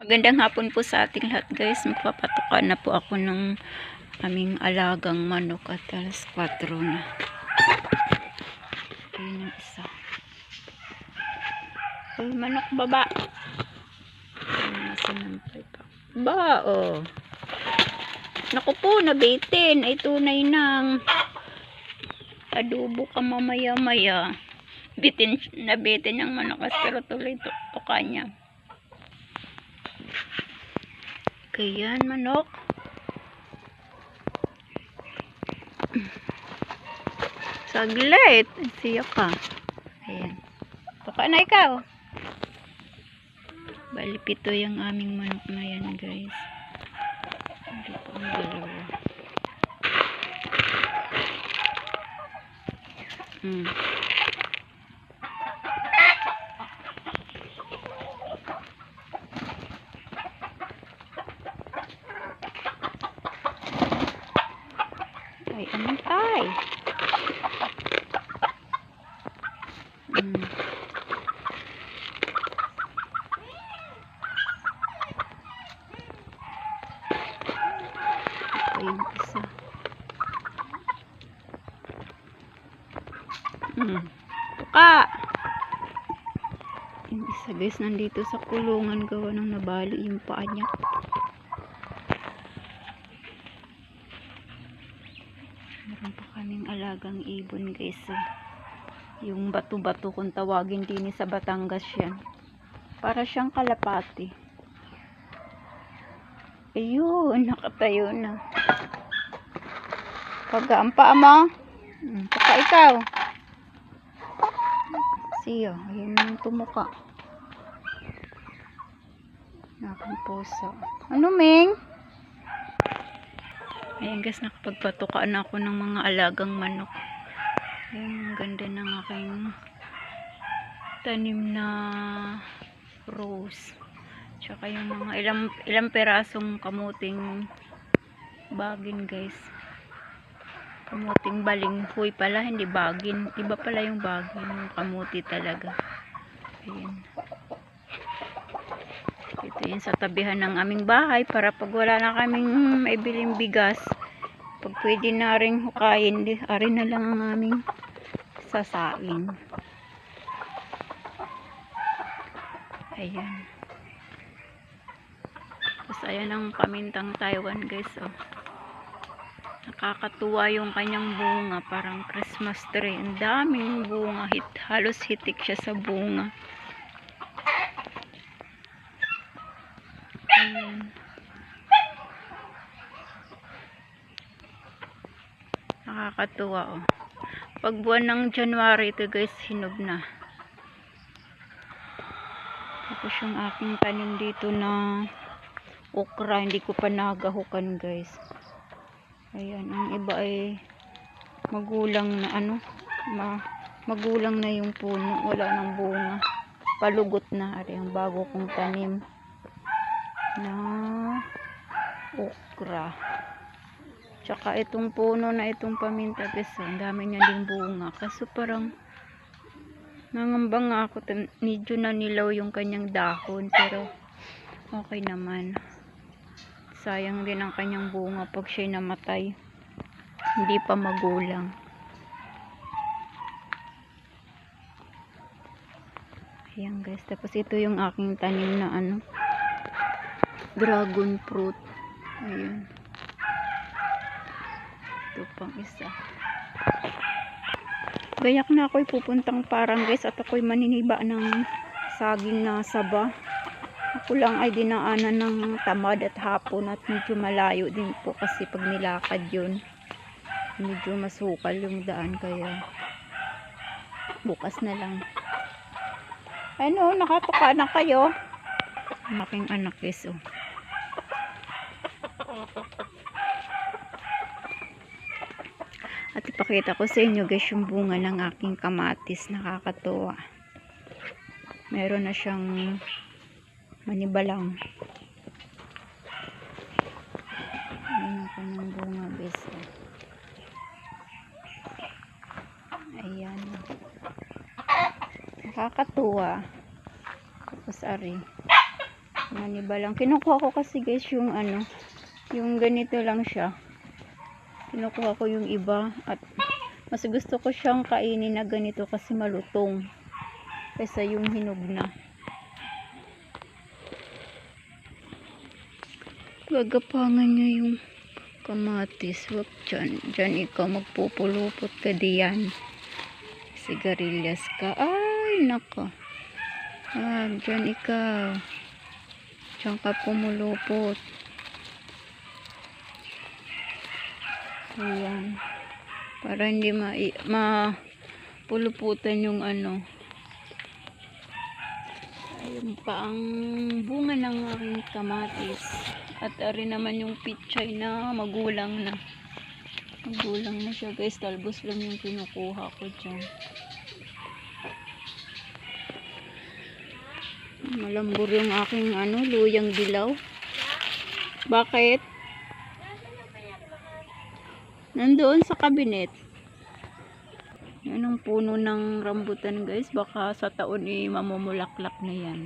Magandang hapon po sa ating lahat guys. Magpapatuka na po ako ng aming alagang manok at alas 4 na. Ayun yung isa. Ay, manok baba. Nasa nampay pa. Ba, oh. Naku po, nabitin. Ay tunay nang adobo ka mamaya-maya. Bitin, nabitin yung manok pero tuloy to, tuka niya. Kayan, manok. Saglit. Siya ka. Ayan. Tuka na ikaw. Bali, pito yung aming manok na yan, guys. Hindi po ang dalawa. Hmm. Ay, tay? Hmm. Ito yung isa. Hmm. Tuka! Yung isa guys, nandito sa kulungan gawa ng nabali yung paa niya. Meron pa kaming alagang ibon guys eh. Yung bato-bato kung tawagin din sa Batangas yan. Para siyang kalapati. Ayun, nakatayo na. Pagaan pa mo. Hmm, Paka ikaw. Siya, ayun yung tumuka. Nakang puso. Ano, Ming? Ayan guys, nakapagpatukaan ako ng mga alagang manok. Ayan, ganda ng aking tanim na rose. Tsaka yung mga ilang, ilang perasong kamuting bagin guys. Kamuting balinghoy pala, hindi bagin. Iba pala yung bagin, yung kamuti talaga. Ayan. Yun sa tabihan ng aming bahay para pag wala na kaming may biling bigas, pag pwede na rin hukayin, ari na lang ang aming sasain. Ayan. Tapos ayan ang pamintang Taiwan guys. Oh. Nakakatuwa yung kanyang bunga. Parang Christmas tree. Ang daming bunga. Hit, halos hitik siya sa bunga. Ayan. Nakakatuwa oh. Pag buwan ng January ito guys, hinog na. Tapos yung aking tanim dito na okra, hindi ko pa nagahukan guys. Ayan, ang iba ay magulang na ano, ma magulang na yung puno, wala nang bunga. Palugot na, ari ang bago kong tanim na okra. Tsaka itong puno na itong paminta guys, ang dami niya ding bunga. Kaso parang nangamba nga ako, medyo nanilaw yung kanyang dahon, pero okay naman. Sayang din ang kanyang bunga pag siya'y namatay. Hindi pa magulang. Ayan guys, tapos ito yung aking tanim na ano, dragon fruit. Ayan. Ito pang isa. Gayak na ako'y pupuntang parang guys at ako'y maniniba ng saging na saba. Ako lang ay dinaanan ng tamad at hapon at medyo malayo din po kasi pag nilakad yun medyo masukal yung daan kaya bukas na lang ano nakatuka na kayo aking anak guys oh. At ipakita ko sa inyo guys yung bunga ng aking kamatis. Nakakatuwa. Meron na siyang manibalang. Ayan ang kanyang bunga guys. oh. Ayan. Nakakatuwa. Tapos ari. Maniba lang. Kinukuha ko kasi guys yung ano, yung ganito lang siya. Kinukuha ko yung iba at mas gusto ko siyang kainin na ganito kasi malutong kaysa yung hinog na. Gagapangan niya yung kamatis. Wag dyan. Dyan ikaw magpupulupot ka diyan. Sigarilyas ka. Ay, nako. Ah, dyan ikaw. Diyan ka pumulupot. Ayan. Para hindi ma, ma puluputan yung ano. Ayun pa ang bunga ng aking kamatis. At ari naman yung pichay na magulang na. Magulang na siya guys. Talbos lang yung kinukuha ko dyan. Malambor yung aking ano, luyang dilaw. Bakit? Nandoon sa kabinet. Yan ang puno ng rambutan guys. Baka sa taon eh mamumulaklak na yan.